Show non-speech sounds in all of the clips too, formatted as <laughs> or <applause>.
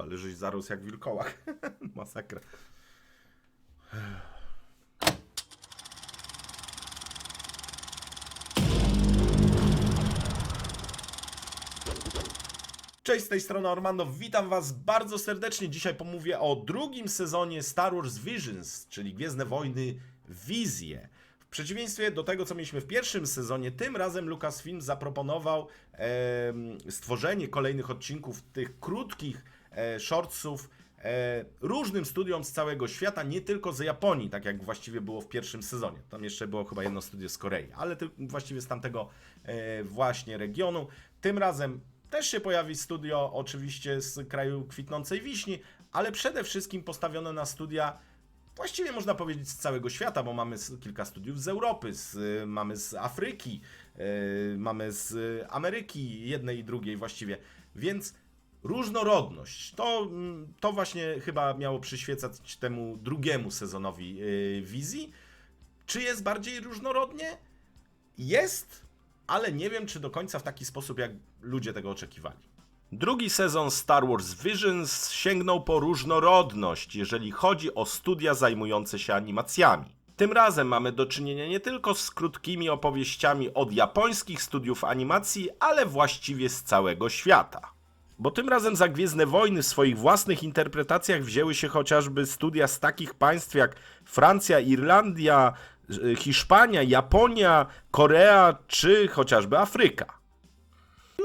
Ale żeś zarósł jak wilkołak. <laughs> Masakra. Cześć, z tej strony Ormando, witam Was bardzo serdecznie. Dzisiaj pomówię o drugim sezonie Star Wars Visions, czyli Gwiezdne Wojny Wizje. W przeciwieństwie do tego, co mieliśmy w pierwszym sezonie, tym razem Lucasfilm zaproponował em, stworzenie kolejnych odcinków, tych krótkich e, shortsów, e, różnym studiom z całego świata, nie tylko z Japonii, tak jak właściwie było w pierwszym sezonie. Tam jeszcze było chyba jedno studio z Korei, ale ty, właściwie z tamtego e, właśnie regionu. Tym razem też się pojawi studio, oczywiście z kraju kwitnącej wiśni, ale przede wszystkim postawione na studia właściwie można powiedzieć z całego świata, bo mamy kilka studiów z Europy, z, y, mamy z Afryki, y, mamy z y, Ameryki, jednej i drugiej właściwie. Więc różnorodność, to, mm, to właśnie chyba miało przyświecać temu drugiemu sezonowi y, wizji. Czy jest bardziej różnorodnie? Jest, ale nie wiem, czy do końca w taki sposób, jak ludzie tego oczekiwali. Drugi sezon Star Wars Visions sięgnął po różnorodność, jeżeli chodzi o studia zajmujące się animacjami. Tym razem mamy do czynienia nie tylko z krótkimi opowieściami od japońskich studiów animacji, ale właściwie z całego świata. Bo tym razem za Gwiezdne Wojny w swoich własnych interpretacjach wzięły się chociażby studia z takich państw jak Francja, Irlandia, Hiszpania, Japonia, Korea czy chociażby Afryka.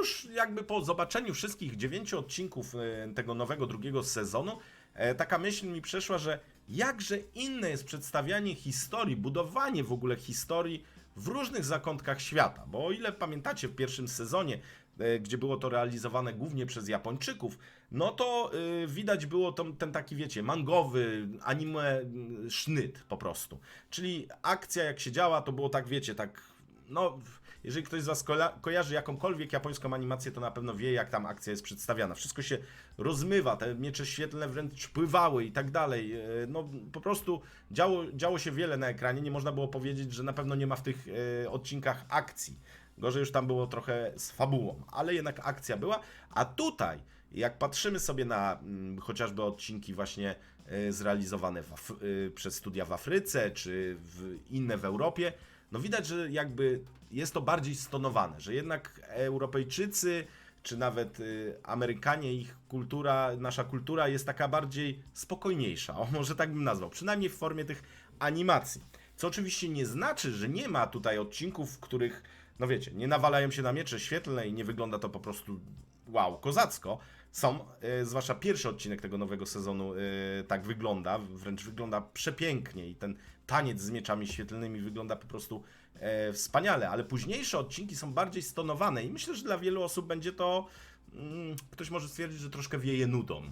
Już jakby po zobaczeniu wszystkich dziewięciu odcinków e, tego nowego drugiego sezonu, e, taka myśl mi przeszła, że jakże inne jest przedstawianie historii, budowanie w ogóle historii w różnych zakątkach świata. Bo o ile pamiętacie w pierwszym sezonie, e, gdzie było to realizowane głównie przez Japończyków, no to widać było to, ten taki, wiecie, mangowy, anime mm, sznyt po prostu. Czyli akcja jak się działa, to było tak, wiecie, tak no, jeżeli ktoś z Was kojarzy jakąkolwiek japońską animację, to na pewno wie, jak tam akcja jest przedstawiana. Wszystko się rozmywa, te miecze świetlne wręcz pływały i tak dalej. E, No, po prostu działo, działo się wiele na ekranie. Nie można było powiedzieć, że na pewno nie ma w tych e, odcinkach akcji. Gorzej już tam było trochę z fabułą, ale jednak akcja była. A tutaj, jak patrzymy sobie na mm, chociażby odcinki właśnie e, zrealizowane w przez studia w Afryce, czy w inne w Europie, no widać, że jakby jest to bardziej stonowane, że jednak Europejczycy, czy nawet y, Amerykanie, ich kultura, nasza kultura jest taka bardziej spokojniejsza, o może tak bym nazwał, przynajmniej w formie tych animacji. Co oczywiście nie znaczy, że nie ma tutaj odcinków, w których, no wiecie, nie nawalają się na miecze świetlne i nie wygląda to po prostu wow, kozacko. Są, y, zwłaszcza pierwszy odcinek tego nowego sezonu y, tak wygląda, wręcz wygląda przepięknie i ten taniec z mieczami świetlnymi wygląda po prostu e, wspaniale, ale późniejsze odcinki są bardziej stonowane i myślę, że dla wielu osób będzie to, mm, ktoś może stwierdzić, że troszkę wieje nudą.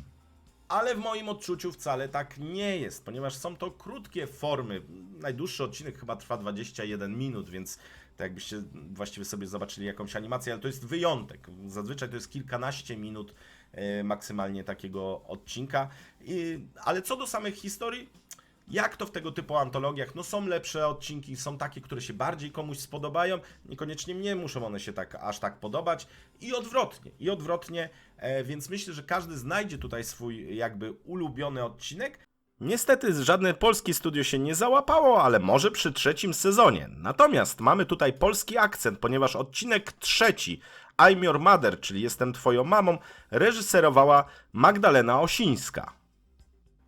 Ale w moim odczuciu wcale tak nie jest, ponieważ są to krótkie formy. Najdłuższy odcinek chyba trwa 21 minut, więc tak jakbyście właściwie sobie zobaczyli jakąś animację, ale to jest wyjątek. Zazwyczaj to jest kilkanaście minut e, maksymalnie takiego odcinka. I, ale co do samych historii, jak to w tego typu antologiach? No są lepsze odcinki, są takie, które się bardziej komuś spodobają, niekoniecznie mnie muszą one się tak aż tak podobać i odwrotnie, i odwrotnie, e, więc myślę, że każdy znajdzie tutaj swój jakby ulubiony odcinek. Niestety żadne polskie studio się nie załapało, ale może przy trzecim sezonie. Natomiast mamy tutaj polski akcent, ponieważ odcinek trzeci I'm Your Mother, czyli Jestem Twoją mamą, reżyserowała Magdalena Osińska.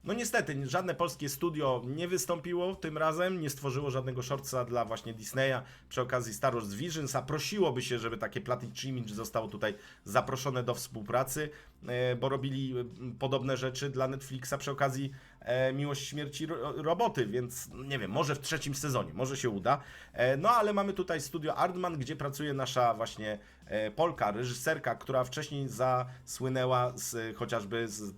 No niestety, żadne polskie studio nie wystąpiło tym razem, nie stworzyło żadnego shortsa dla właśnie Disneya. Przy okazji Star Wars Visions, a prosiłoby się, żeby takie Platic Image zostało tutaj zaproszone do współpracy, bo robili e, podobne rzeczy dla Netflixa przy okazji e, Miłość Śmierci ro Roboty, więc nie wiem, może w trzecim sezonie, może się uda. E, No ale mamy tutaj studio Artman, gdzie pracuje nasza właśnie e, Polka, reżyserka, która wcześniej zasłynęła z, chociażby z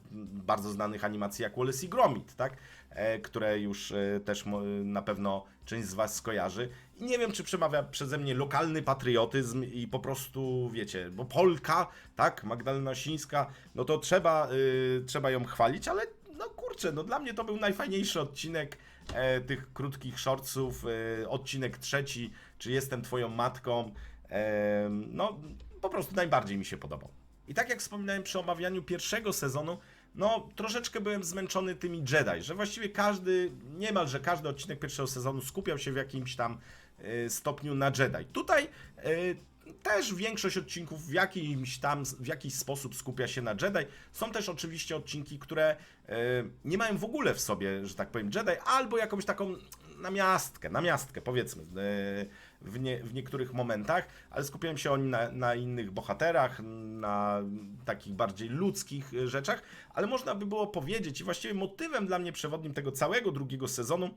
bardzo znanych animacji jak Wallace i Gromit, tak? E, które już e, też na pewno część z Was skojarzy. I nie wiem, czy przemawia przeze mnie lokalny patriotyzm i po prostu, wiecie, bo Polka, tak, Magdalena Osińska, no to trzeba, y, trzeba ją chwalić, ale no kurczę, no dla mnie to był najfajniejszy odcinek e, tych krótkich shortsów, e, odcinek trzeci, czy Jestem Twoją Matką, e, no po prostu najbardziej mi się podobał. I tak jak wspominałem przy omawianiu pierwszego sezonu, no troszeczkę byłem zmęczony tymi Jedi, że właściwie każdy, niemalże każdy odcinek pierwszego sezonu skupiał się w jakimś tam y, stopniu na Jedi. Tutaj y, też większość odcinków w jakimś tam, w jakiś sposób skupia się na Jedi. Są też oczywiście odcinki, które e, nie mają w ogóle w sobie, że tak powiem, Jedi, albo jakąś taką namiastkę, namiastkę powiedzmy, w, nie, w niektórych momentach, ale skupiałem się oni na, na innych bohaterach, na takich bardziej ludzkich e, rzeczach, ale można by było powiedzieć, i właściwie motywem dla mnie przewodnim tego całego drugiego sezonu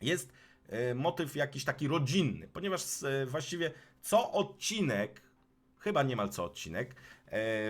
jest e, motyw jakiś taki rodzinny, ponieważ e, właściwie co odcinek, chyba niemal co odcinek,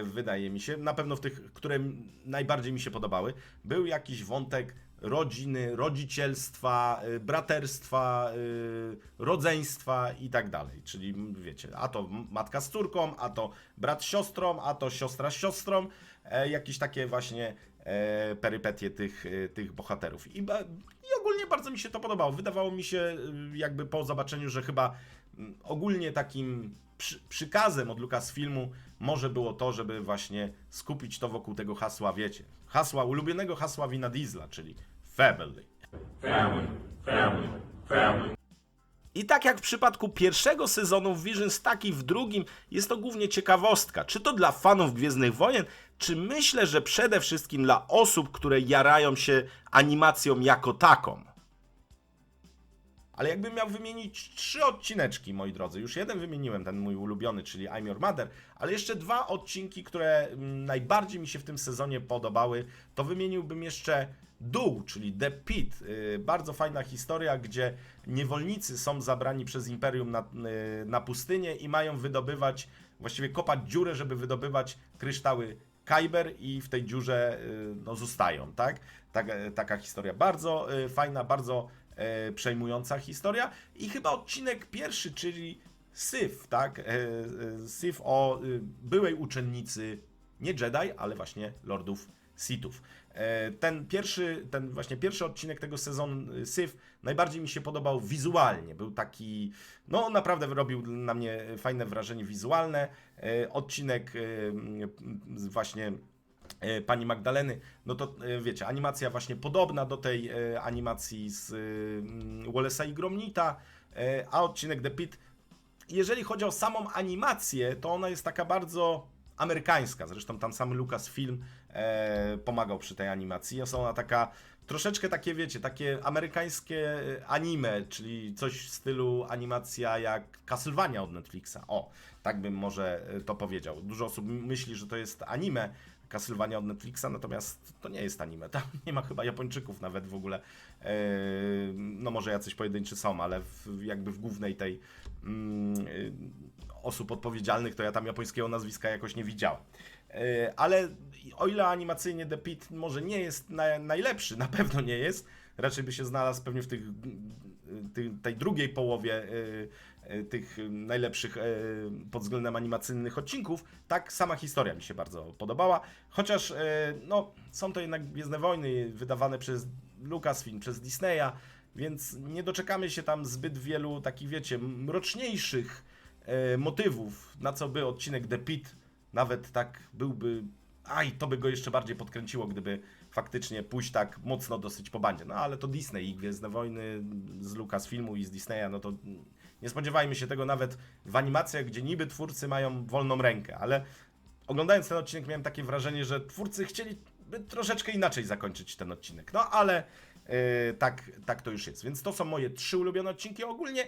wydaje mi się, na pewno w tych, które najbardziej mi się podobały, był jakiś wątek rodziny, rodzicielstwa, e, braterstwa, e, rodzeństwa i tak dalej. Czyli wiecie, a to matka z córką, a to brat z siostrą, a to siostra z siostrą, e, jakieś takie właśnie e, perypetie tych, e, tych bohaterów. I, I ogólnie bardzo mi się to podobało. Wydawało mi się, y, jakby po zobaczeniu, że chyba ogólnie takim przy, przykazem od Lucasfilmu może było to, żeby właśnie skupić to wokół tego hasła, wiecie, hasła, ulubionego hasła Wina Diesla, czyli Family. family, family, family. I tak jak w przypadku pierwszego sezonu Visions, tak i w drugim jest to głównie ciekawostka. Czy to dla fanów Gwiezdnych Wojen, czy myślę, że przede wszystkim dla osób, które jarają się animacją jako taką. Ale jakbym miał wymienić trzy odcineczki, moi drodzy, już jeden wymieniłem, ten mój ulubiony, czyli I'm Your Mother, ale jeszcze dwa odcinki, które mm, najbardziej mi się w tym sezonie podobały, to wymieniłbym jeszcze Dół, czyli The Pit. Yy, Bardzo fajna historia, gdzie niewolnicy są zabrani przez Imperium na, yy, na pustynię i mają wydobywać, właściwie kopać dziurę, żeby wydobywać kryształy Kyber i w tej dziurze yy, no, zostają, tak? tak taka historia bardzo fajna, bardzo e, przejmująca historia. I chyba odcinek pierwszy, czyli Sif, tak? E, e, Sif o e, byłej uczennicy nie Jedi, ale właśnie Lordów Sithów. E, Ten pierwszy, ten właśnie pierwszy odcinek tego sezonu e, Sif najbardziej mi się podobał wizualnie. Był taki, no naprawdę robił na mnie fajne wrażenie wizualne. E, Odcinek e, właśnie pani Magdaleny, no to e, wiecie, animacja właśnie podobna do tej e, animacji z e, mm, Wallace'a i Gromnita, e, a odcinek The Pit, jeżeli chodzi o samą animację, to ona jest taka bardzo amerykańska, zresztą tam sam Lucasfilm e, pomagał przy tej animacji, jest ona taka troszeczkę takie, wiecie, takie amerykańskie e, anime, czyli coś w stylu animacja jak Castlevania od Netflixa, o, tak bym może e, to powiedział. Dużo osób myśli, że to jest anime, Castlevania od Netflixa, natomiast to nie jest anime. Tam <laughs> nie ma chyba Japończyków nawet w ogóle. Eee, No może jacyś pojedynczy są, ale w, jakby w głównej tej mm, y, osób odpowiedzialnych to ja tam japońskiego nazwiska jakoś nie widziałem. Eee, Ale o ile animacyjnie The Pit może nie jest na, najlepszy, na pewno nie jest, raczej by się znalazł pewnie w tych, tej, drugiej połowie y, y, tych najlepszych y, pod względem animacyjnych odcinków, tak sama historia mi się bardzo podobała, chociaż no, są to jednak Gwiezdne Wojny wydawane przez Lucasfilm, przez Disneya, więc nie doczekamy się tam zbyt wielu takich, wiecie, mroczniejszych motywów, na co by odcinek The Pit nawet tak byłby Aj, to by go jeszcze bardziej podkręciło, gdyby faktycznie pójść tak mocno dosyć po bandzie. No ale to Disney i Gwiezdne Wojny z Lucasfilmu i z Disneya, no to nie spodziewajmy się tego nawet w animacjach, gdzie niby twórcy mają wolną rękę, ale oglądając ten odcinek miałem takie wrażenie, że twórcy chcieli troszeczkę inaczej zakończyć ten odcinek. No ale yy, tak, tak to już jest. Więc to są moje trzy ulubione odcinki. Ogólnie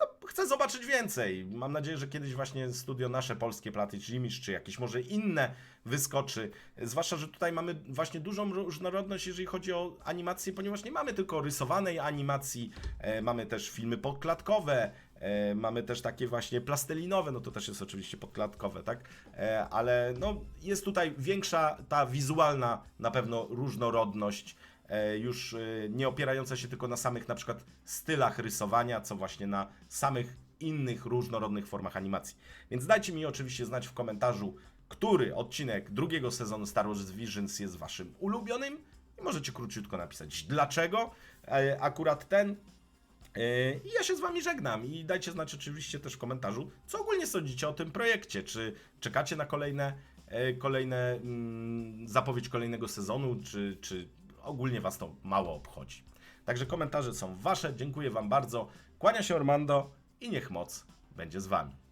no, chcę zobaczyć więcej. Mam nadzieję, że kiedyś właśnie studio nasze polskie Platy Image, czy jakieś może inne wyskoczy. Zwłaszcza, że tutaj mamy właśnie dużą różnorodność, jeżeli chodzi o animację, ponieważ nie mamy tylko rysowanej animacji, e, mamy też filmy podklatkowe, e, mamy też takie właśnie plastelinowe, no to też jest oczywiście podklatkowe, tak? E, ale no, jest tutaj większa ta wizualna na pewno różnorodność już e, nie opierająca się tylko na samych na przykład stylach rysowania, co właśnie na samych innych różnorodnych formach animacji. Więc dajcie mi oczywiście znać w komentarzu, który odcinek drugiego sezonu Star Wars Visions jest waszym ulubionym i możecie króciutko napisać dlaczego e, akurat ten. E, I ja się z wami żegnam i dajcie znać oczywiście też w komentarzu, co ogólnie sądzicie o tym projekcie, czy czekacie na kolejne e, e, kolejne, mm, zapowiedź kolejnego sezonu, czy, czy ogólnie Was to mało obchodzi. Także komentarze są Wasze, dziękuję Wam bardzo. Kłania się Ormando i niech moc będzie z Wami.